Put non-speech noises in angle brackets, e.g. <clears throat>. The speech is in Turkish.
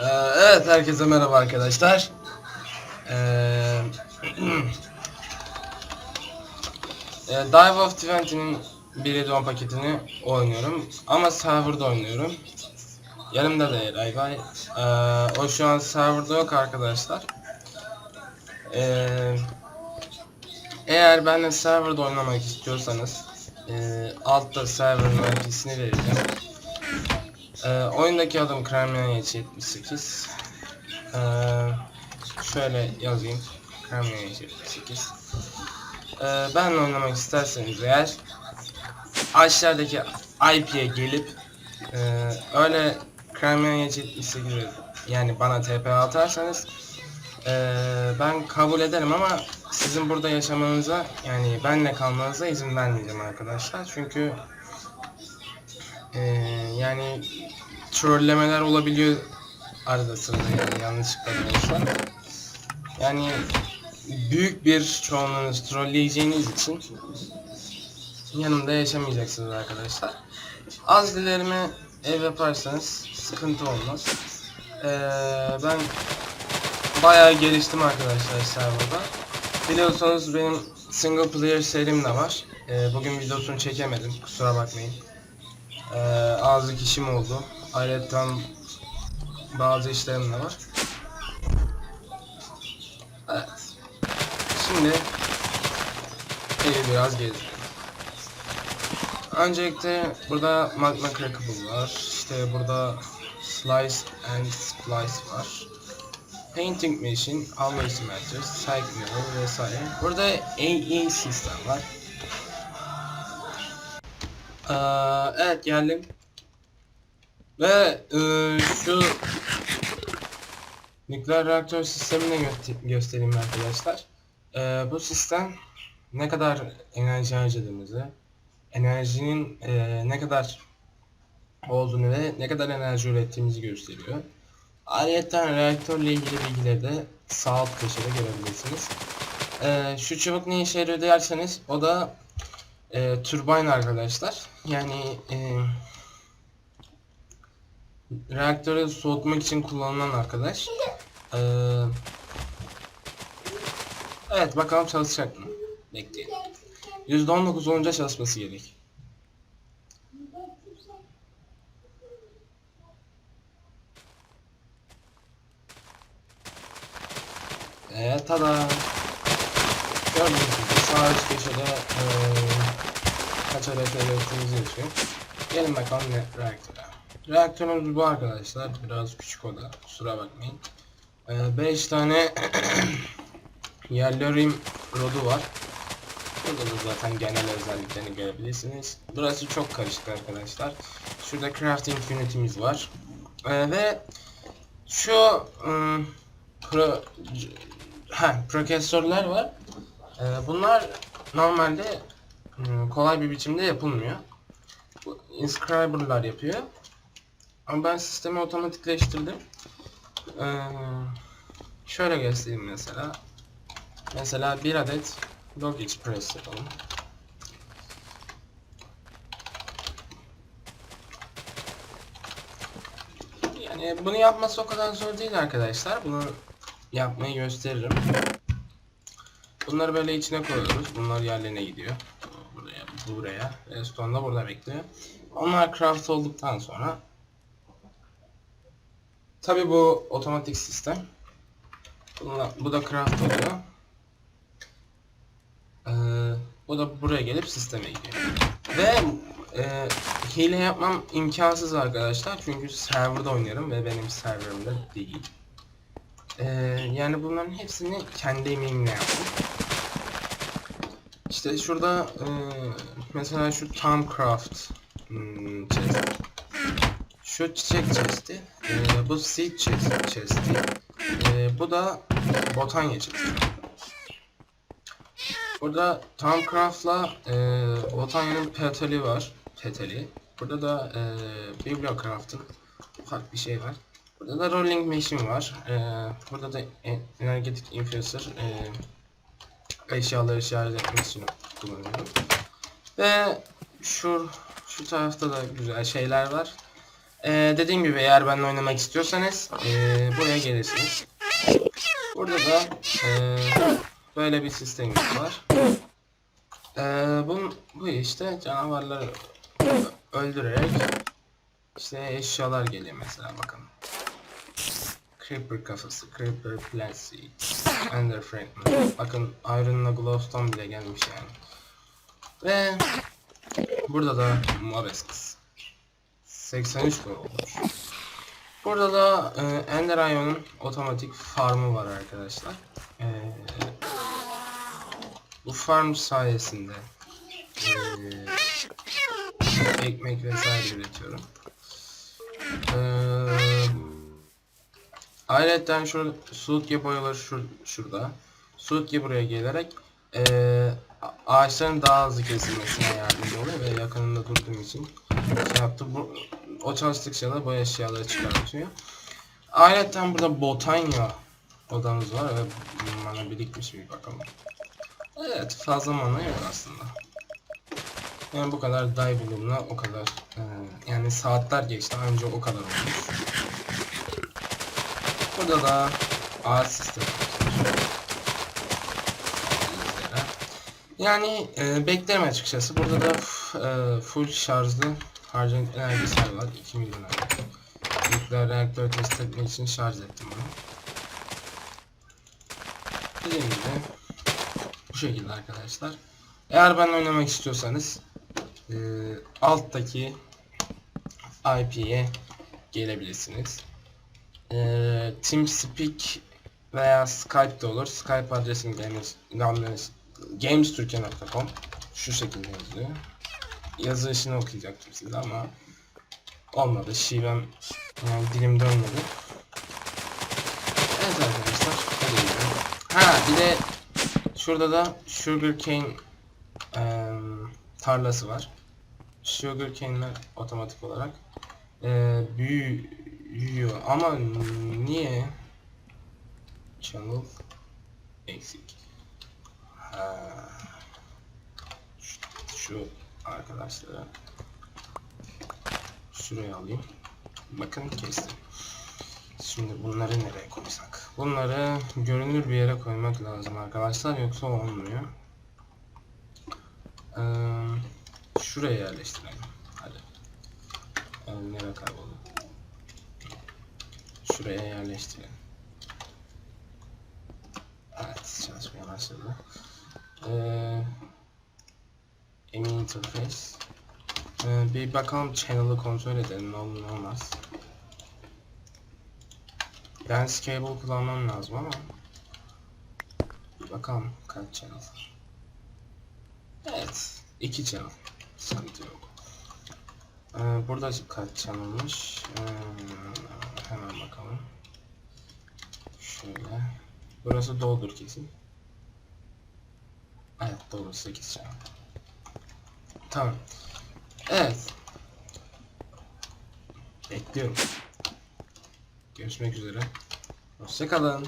Ee, evet herkese merhaba arkadaşlar. Ee, <clears throat> e, Dive of Twenty'nin 1.7.10 paketini oynuyorum ama serverda oynuyorum. Yanımda da Eray var. Ee, o şu an serverda yok arkadaşlar. Ee, eğer benimle serverda oynamak istiyorsanız e, altta server'ın IP'sini vereceğim. Ee, oyundaki adım Kremlin 78. Ee, şöyle yazayım. Kremlin 78. Ee, benle oynamak isterseniz eğer aşağıdaki IP'ye gelip e, öyle Kremlin 78 yani bana TP atarsanız e, ben kabul ederim ama sizin burada yaşamanıza yani benle kalmanıza izin vermeyeceğim arkadaşlar çünkü ee, yani trollemeler olabiliyor arada sırada yani yanlışlıkla olsa. Yani büyük bir çoğunluğunuz trolleyeceğiniz için yanımda yaşamayacaksınız arkadaşlar. Az dilerime ev yaparsanız sıkıntı olmaz. Ee, ben bayağı geliştim arkadaşlar serverda. Biliyorsunuz benim single player serim de var. Ee, bugün videosunu çekemedim kusura bakmayın. Ee, azlık işim oldu. Ayrıca bazı işlerim de var. Evet. Şimdi evi biraz gezdim. Öncelikle burada Magma Crackable var. İşte burada Slice and Splice var. Painting Machine, Always Matters, Cycle vesaire. Burada AE sistem var. Ee, evet geldim. Ve e, şu nükleer reaktör sistemini gö- göstereyim arkadaşlar. Ee, bu sistem ne kadar enerji harcadığımızı, enerjinin e, ne kadar olduğunu ve ne kadar enerji ürettiğimizi gösteriyor. Ayrıca reaktörle ilgili bilgileri de sağ alt köşede görebilirsiniz. Ee, şu çubuk ne işe yarıyor derseniz o da e, turbine arkadaşlar. Yani e, reaktörü soğutmak için kullanılan arkadaş. Ee, evet bakalım çalışacak mı? Bekleyelim. %19 olunca çalışması gerek. Evet tada. Gördüğünüz gibi sağ üst köşede eee kaç adet ürettiğimizi yazıyor. Gelin bakalım ne reaktöre. Reaktörümüz bu arkadaşlar. Biraz küçük o da. Kusura bakmayın. 5 tane <clears throat> yerlerim rodu var. Burada da zaten genel özelliklerini görebilirsiniz. Burası çok karışık arkadaşlar. Şurada crafting unitimiz var. Ee, ve şu ım, pro, c- ha, prosesörler var. Ee, bunlar normalde kolay bir biçimde yapılmıyor. Bu inscriber'lar yapıyor. Ama ben sistemi otomatikleştirdim. Ee, şöyle göstereyim mesela. Mesela bir adet Log Express yapalım. Yani bunu yapması o kadar zor değil arkadaşlar. Bunu yapmayı gösteririm. Bunları böyle içine koyuyoruz. Bunlar yerlerine gidiyor. Buraya, buraya. Redstone da burada bekliyor. Onlar craft olduktan sonra Tabi bu otomatik sistem. Bununla, bu da craft oluyor. Ee, bu da buraya gelip sisteme gidiyor. Ve e, hile yapmam imkansız arkadaşlar çünkü serverda oynuyorum ve benim serverimde değil. Ee, yani bunların hepsini kendi emeğimle yaptım. İşte şurada e, mesela şu Tomcraft hmm, chest. Şu çiçek chest'i, e, bu seed chest, chest'i, e, bu da botanya chest'i. Burada Tomcraft'la e, Botanya'nın petali var. Petali. Burada da e, Bibliocraft'ın ufak bir şey var. Burada da Rolling Machine var. E, burada da e, Energetic Infuser e, eşyaları şarj etmek için kullanıyorum. Ve şu şu tarafta da güzel şeyler var. Ee, dediğim gibi eğer benimle oynamak istiyorsanız ee, buraya gelirsiniz. Burada da ee, böyle bir sistemimiz var. Ee, bu, bu işte canavarları öldürerek işte eşyalar geliyor mesela bakın. Creeper kafası, Creeper Plancy, Ender Fragment. Bakın Iron'la Glowstone bile gelmiş yani. Ve burada da Mobesks. 83 gol olmuş. Burada da e, Ender Ion'un otomatik farmı var arkadaşlar. E, bu farm sayesinde e, ekmek vesaire üretiyorum. Eee Ayrıca şu Suudya boyaları şur şurada. Suudya buraya gelerek eee ağaçların daha hızlı kesilmesine yardımcı oluyor ve yakınında durduğum için şey yaptı. Bu, o çalıştıkça da bu eşyaları çıkartıyor. Ayrıca burada botanya odamız var ve mana birikmiş bir bakalım. Evet fazla mana yok aslında. Yani bu kadar day bulumla o kadar eee, yani saatler geçti önce o kadar olmuş. Burada da ağaç sistemi. Yani e, beklerim açıkçası. Burada da e, full şarjlı harcanan enerjisel var. 2 milyon. Nükleer reaktörü test etmek için şarj ettim bunu. Dediğim gibi bu şekilde arkadaşlar. Eğer ben oynamak istiyorsanız e, alttaki IP'ye gelebilirsiniz. Eee TeamSpeak veya Skype de olur. Skype adresim games, games, şu şekilde yazıyor. Yazılışını okuyacaktım size ama olmadı. Şivem yani dilim dönmedi. Evet arkadaşlar. Ha bir de şurada da sugarcane eee tarlası var. Sugarcane'ler otomatik olarak eee büyüyor ama niye? Channel eksik. Ha. şu, şu arkadaşlara şuraya alayım. Bakın kestim. Şimdi bunları nereye koysak? Bunları görünür bir yere koymak lazım arkadaşlar yoksa olmuyor. Ee, şuraya yerleştirelim. Hadi. Ee, nereye kayboldu şuraya yerleştirelim. Evet çalışmaya başladı. Ee, Emin interface. Ee, bir bakalım channel'ı kontrol edelim ne olur ne olmaz. Ben scalable kullanmam lazım ama bakalım kaç channel. Evet iki channel. Sıkıntı yok. Ee, burada kaç channel'mış? Ee, hemen bakalım. Şöyle. Burası doldur kesin. Evet dolu 8 channel. Tamam. Evet. Bekliyorum. Görüşmek üzere. Hoşçakalın.